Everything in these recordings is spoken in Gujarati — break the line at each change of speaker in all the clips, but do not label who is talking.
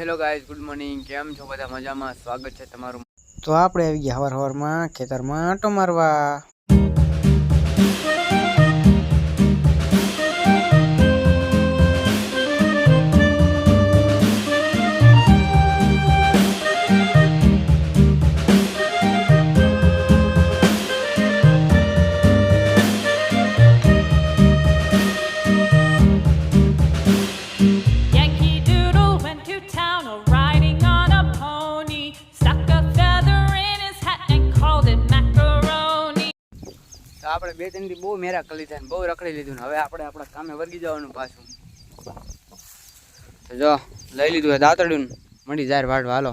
હેલો ગાઈઝ ગુડ મોર્નિંગ કેમ છો? બધા મજામાં? સ્વાગત છે તમારું.
તો આપણે આવી ગયા હવાર હવારમાં ખેતરમાં આંટો મારવા
આપણે બે ત્રણ બહુ મેરા કરી લીધા બહુ રખડી લીધું ને. હવે આપણે આપણા કામે વર્ગી જવાનું પાછું. જો, લઈ લીધું હે દાંતરડું મંડી જાહેર વાડ હાલો.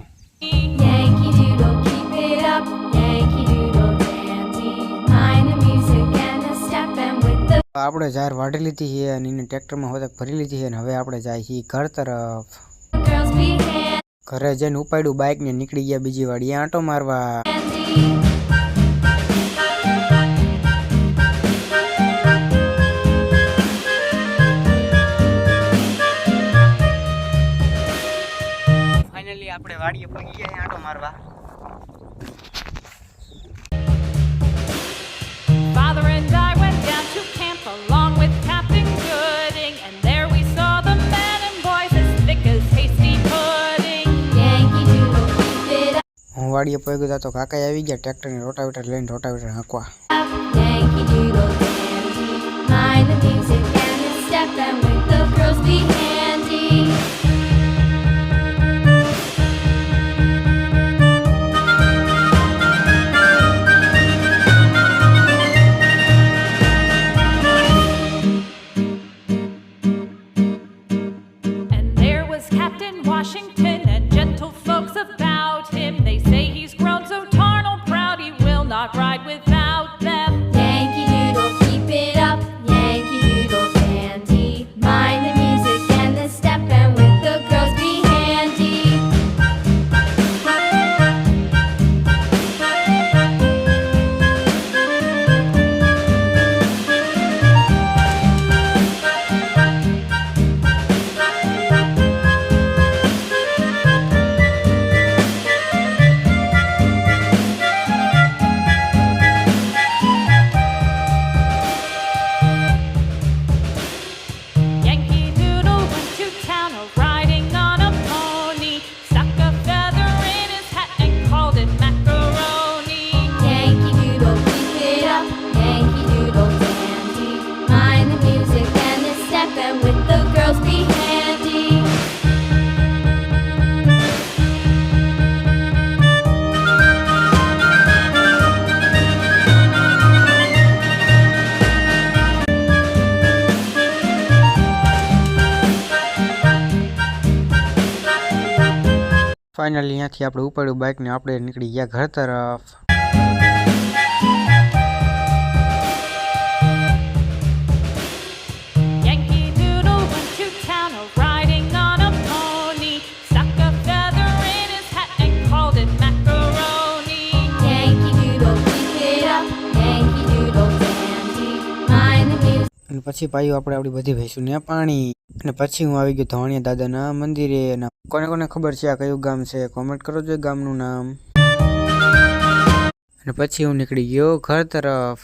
આપણે જાહેર વાઢી લીધી છે અને એને ટ્રેક્ટરમાં હોદક ભરી લીધી છે અને હવે આપણે જાય છીએ ઘર તરફ. ઘરે જઈને ઉપાડ્યું બાઇકને નીકળી ગયા બીજી વાડી. આંટો મારવા. ફાઇનલી આપણે વાડીએ પગી ગયા આંટો મારવા
Father and I went down to camp along with Captain Gooding, and there we saw the men and boys as thick as hasty pudding.
Yankee Doodle, keep it
હું વાડીએ પગ્યો તા તો કાકા આવી ગયા ટ્રેક્ટરની રોટાવેટર લઈને rotavator હાંકવા
up. Yankee Doodle dandy. Mind the music
Finally અહીંયાથી આપણે ઉપાડ્યું બાઇકને આપણે નીકળી ગયા ઘર તરફ. પછી પાયું આપણે આપણી બધી ભેંસુને પાણી. અને પછી હું આવી ગયો ધવાણિયા દાદાના મંદિરે અને કોને કોને ખબર છે આ કયું ગામ છે કોમેન્ટ કરો જોઈએ ગામનું નામ. અને પછી હું નીકળી ગયો ઘર તરફ.